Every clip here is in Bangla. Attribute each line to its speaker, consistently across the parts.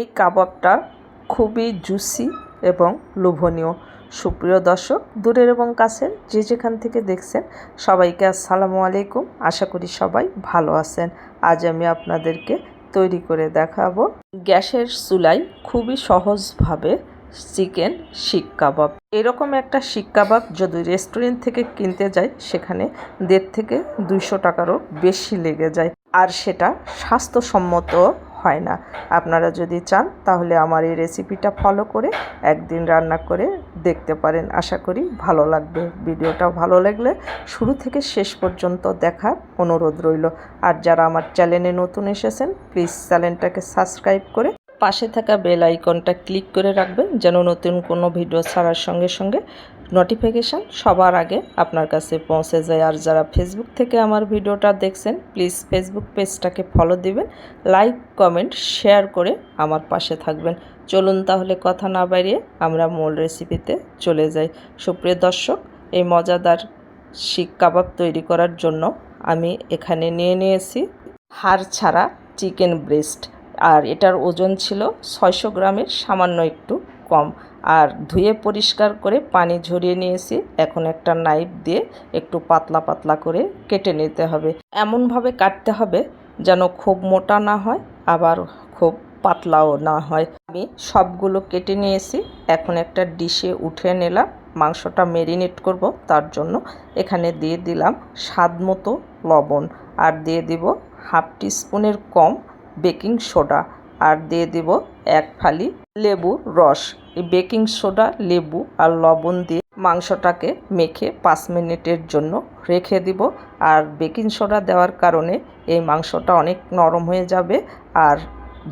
Speaker 1: এই কাবাবটা খুবই জুসি এবং লোভনীয়। সুপ্রিয় দর্শক, দূরের এবং কাছের যে যেখান থেকে দেখছেন, সবাইকে আসসালামু আলাইকুম। আশা করি সবাই ভালো আছেন। আজ আমি আপনাদেরকে তৈরি করে দেখাবো গ্যাসের চুলাই খুবই সহজভাবে চিকেন শিক কাবাব। এরকম একটা শিক কাবাব যদি রেস্টুরেন্ট থেকে কিনতে যাই, সেখানে দেড় থেকে দুইশো টাকারও বেশি লেগে যায়। আর সেটা স্বাস্থ্যসম্মত হয় না। আপনারা যদি চান, তাহলে আমার এই রেসিপিটা ফলো করে একদিন রান্না করে দেখতে পারেন। আশা করি ভালো লাগবে। ভিডিওটা ভালো লাগলে শুরু থেকে শেষ পর্যন্ত দেখার অনুরোধ রইল। আর যারা আমার চ্যানেলে নতুন এসেছেন প্লিজ চ্যানেলটাকে সাবস্ক্রাইব করে পাশে থাকা বেল আইকনটা ক্লিক করে রাখবেন, যেন নতুন কোনো ভিডিও ছাড়ার সঙ্গে সঙ্গে নোটিফিকেশান সবার আগে আপনার কাছে পৌঁছে যায়। আর যারা ফেসবুক থেকে আমার ভিডিওটা দেখছেন প্লিজ ফেসবুক পেজটাকে ফলো দিবেন লাইক কমেন্ট শেয়ার করে আমার পাশে থাকবেন। চলুন তাহলে কথা না বাড়িয়ে আমরা মূল রেসিপিতে চলে যাই। সুপ্রিয় দর্শক, এই মজাদার শিক কাবাব তৈরি করার জন্য আমি এখানে নিয়ে নিয়েছি হাড় ছাড়া চিকেন ব্রেস্ট আর এটার ওজন ছিল ছয়শো গ্রামের সামান্য একটু কম। আর ধুয়ে পরিষ্কার করে পানি ঝরিয়ে নিয়েছি। এখন একটা নাইফ দিয়ে একটু পাতলা পাতলা করে কেটে নিতে হবে। এমনভাবে কাটতে হবে যেন খুব মোটা না হয়, আবার খুব পাতলাও না হয়। আমি সবগুলো কেটে নিয়েছি। এখন একটা ডিশে উঠে নিলাম। মাংসটা মেরিনেট করব। তার জন্য এখানে দিয়ে দিলাম স্বাদ মতো লবণ। আর দিয়ে দিব হাফ টিস্পুনের কম বেকিং সোডা। আর দিয়ে দিব এক ফালি লেবুর রস। এই বেকিং সোডা, লেবু আর লবণ দিয়ে মাংসটাকে মেখে পাঁচ মিনিটের জন্য রেখে দিব। আর বেকিং সোডা দেওয়ার কারণে এই মাংসটা অনেক নরম হয়ে যাবে আর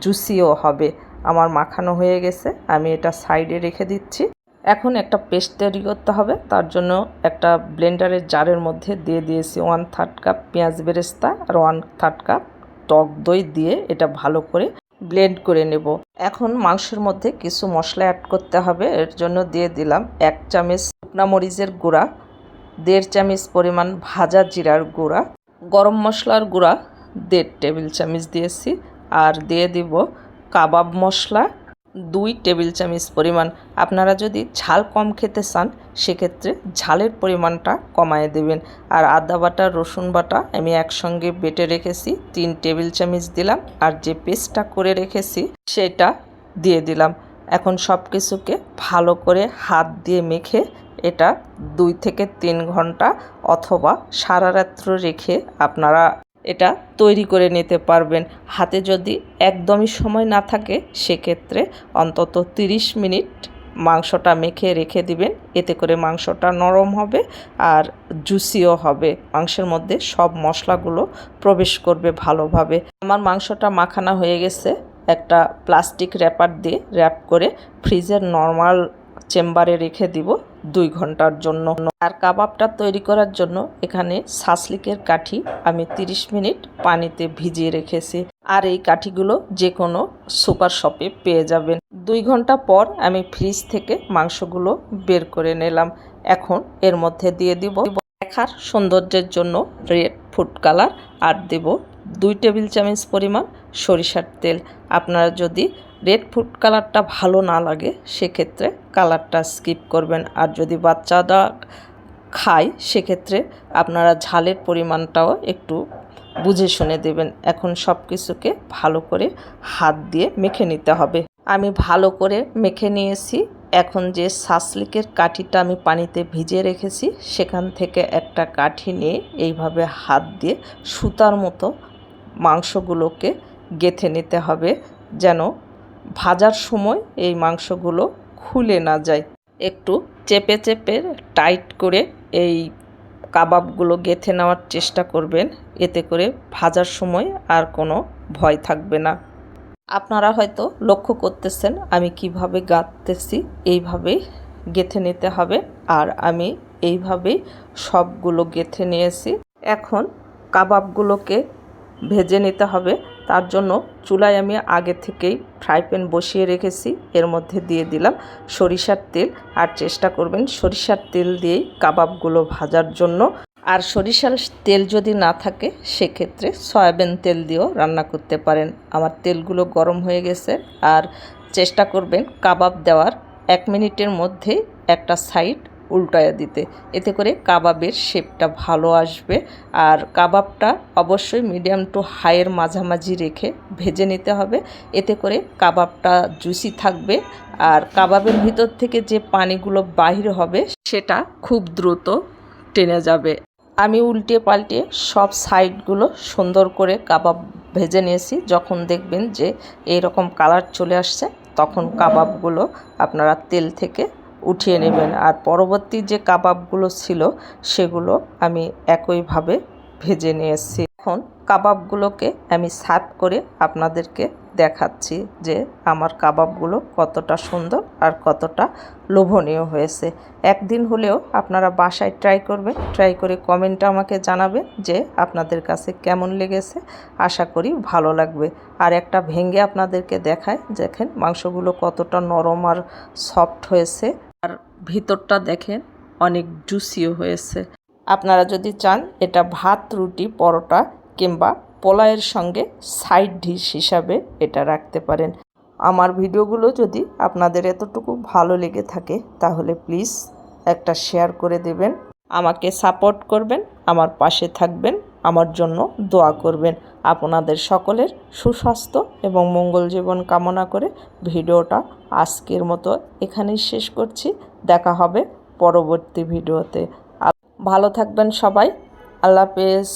Speaker 1: জুসিও হবে। আমার মাখানো হয়ে গেছে, আমি এটা সাইডে রেখে দিচ্ছি। এখন একটা পেস্ট তৈরি করতে হবে, তার জন্য একটা ব্লেন্ডারের জারের মধ্যে দিয়ে দিয়েছি ওয়ান থার্ড কাপ পেঁয়াজ বেরেস্তা আর ওয়ান থার্ড কাপ টক দই দিয়ে এটা ভালো করে ব্লেন্ড করে নেব। এখন মাংসের মধ্যে কিছু মশলা অ্যাড করতে হবে। এর জন্য দিয়ে দিলাম এক চামচ শুকনা মরিচের গুঁড়া, দেড় চামচ পরিমাণ ভাজা জিরার গুঁড়া, গরম মশলার গুঁড়া, দেড় টেবিল চামচ দিয়েছি। আর দিয়ে দিব কাবাব মশলা দুই টেবিল চামচ পরিমাণ। আপনারা যদি ঝাল কম খেতে চান, সেক্ষেত্রে ঝালের পরিমাণটা কমায় দেবেন। আর আদা বাটা, রসুন বাটা আমি একসঙ্গে বেটে রেখেছি, তিন টেবিল চামচ দিলাম। আর যে পেস্টটা করে রেখেছি, সেটা দিয়ে দিলাম। এখন সব কিছুকে ভালো করে হাত দিয়ে মেখে এটা দুই থেকে তিন ঘণ্টা অথবা সারা রাত্র রেখে আপনারা এটা তৈরি করে নিতে পারবেন। হাতে যদি একদমই সময় না থাকে, সেক্ষেত্রে অন্তত 30 মিনিট মাংসটা মেখে রেখে দিবেন। এতে করে মাংসটা নরম হবে আর জুসিও হবে। মাংসের মধ্যে সব মশলাগুলো প্রবেশ করবে ভালোভাবে। আমার মাংসটা মাখানা হয়ে গেছে। একটা প্লাস্টিক র্যাপার দিয়ে র্যাপ করে ফ্রিজের নর্মাল চেম্বারে রেখে দিব। দুই ঘণ্টার জন্য। আর কাবাবটা তৈরি করার জন্য এখানে সাসলিকের কাঠি আমি 30 মিনিট পানিতে ভিজিয়ে রেখেছি। আর এই কাঠিগুলো যে কোনো সুপার শপে পেয়ে যাবেন। দুই ঘণ্টা পর আমি ফ্রিজ থেকে মাংসগুলো বের করে নিলাম। এখন এর মধ্যে দিয়ে দিব দেখার সৌন্দর্যের জন্য রেড ফুড কালার। আর দেব দুই টেবিল চামচ পরিমাণ সরিষার তেল। আপনারা যদি রেড ফুড কালারটা ভালো না লাগে, সেক্ষেত্রে কালারটা স্কিপ করবেন। আর যদি বাচ্চারা খায়, সেক্ষেত্রে আপনারা ঝালের পরিমাণটাও একটু বুঝে শুনে দেবেন। এখন সব কিছুকে ভালো করে হাত দিয়ে মেখে নিতে হবে। আমি ভালো করে মেখে নিয়েছি। এখন যে সাসলিকের কাঠিটা আমি পানিতে ভিজিয়ে রেখেছি, সেখান থেকে একটা কাঠি নিয়ে এইভাবে হাত দিয়ে সুতার মতো মাংসগুলোকে গেথে নিতে হবে, যেন ভাজার সময় এই মাংসগুলো খুলে না যায়। একটু চেপে চেপে টাইট করে এই কাবাবগুলো গেথে নেওয়ার চেষ্টা করবেন। এতে করে ভাজার সময় আর কোনো ভয় থাকবে না। আপনারা হয়তো লক্ষ্য করতেছেন, আমি কীভাবে গাঁথতেছি এইভাবেই গেথে নিতে হবে আর আমি এইভাবেই সবগুলো গেথে নিয়েছি। এখন কাবাবগুলোকে ভেজে নিতে হবে। তার জন্য চুলায় আমি আগে থেকেই ফ্রাই প্যান বসিয়ে রেখেছি। এর মধ্যে দিয়ে দিলাম সরিষার তেল। আর চেষ্টা করবেন সরিষার তেল দিয়েই কাবাবগুলো ভাজার জন্য। আর সরিষার তেল যদি না থাকে, সেক্ষেত্রে সয়াবিন তেল দিয়েও রান্না করতে পারেন। আমার তেলগুলো গরম হয়ে গেছে। আর চেষ্টা করবেন কাবাব দেওয়ার এক মিনিটের মধ্যে একটা সাইড উল্টায়া দিতে। এতে করে কাবাবের শেপটা ভালো আসবে। আর কাবাবটা অবশ্যই মিডিয়াম টু হাইয়ের মাঝামাঝি রেখে ভেজে নিতে হবে। এতে করে কাবাবটা জুসি থাকবে। আর কাবাবের ভিতর থেকে যে পানিগুলো বাহির হবে, সেটা খুব দ্রুত টেনে যাবে। আমি উল্টে পাল্টে সব সাইডগুলো সুন্দর করে কাবাব ভেজে নিয়েছি। যখন দেখবেন যে এইরকম কালার চলে আসছে, তখন কাবাবগুলো আপনারা তেল থেকে উঠিয়ে নেবেন। আর পরবর্তী যে কাবাবগুলো ছিল, সেগুলো আমি একইভাবে ভেজে নিয়ে এসেছি। এখন কাবাবগুলোকে আমি সার্ভ করে আপনাদেরকে দেখাচ্ছি যে আমার কাবাবগুলো কতটা সুন্দর আর কতটা লোভনীয় হয়েছে। একদিন হলেও আপনারা বাসায় ট্রাই করবেন, ট্রাই করে কমেন্টে আমাকে জানাবেন যে আপনাদের কাছে কেমন লেগেছে। আশা করি ভালো লাগবে। আর একটা ভেঙে আপনাদেরকে দেখায় দেখেন মাংসগুলো কতটা নরম আর সফট হয়েছে। আর ভিতরটা দেখেন অনেক জুসিও হয়েছে। আপনারা যদি চান, এটা ভাত, রুটি, পরোটা কিংবা পোলাওয়ের সঙ্গে সাইড ডিশ হিসাবে এটা রাখতে পারেন। আমার ভিডিওগুলো যদি আপনাদের এতটুকু ভালো লেগে থাকে, তাহলে প্লিজ একটা শেয়ার করে দেবেন। আমাকে সাপোর্ট করবেন, আমার পাশে থাকবেন। আমার জন্য দোয়া করবেন। আপনাদের সকলের সুস্বাস্থ্য এবং মঙ্গল জীবন কামনা করে ভিডিওটা আজকের মতো এখানেই শেষ করছি। দেখা হবে পরবর্তী ভিডিওতে। ভালো থাকবেন সবাই। আল্লাহ হাফেজ।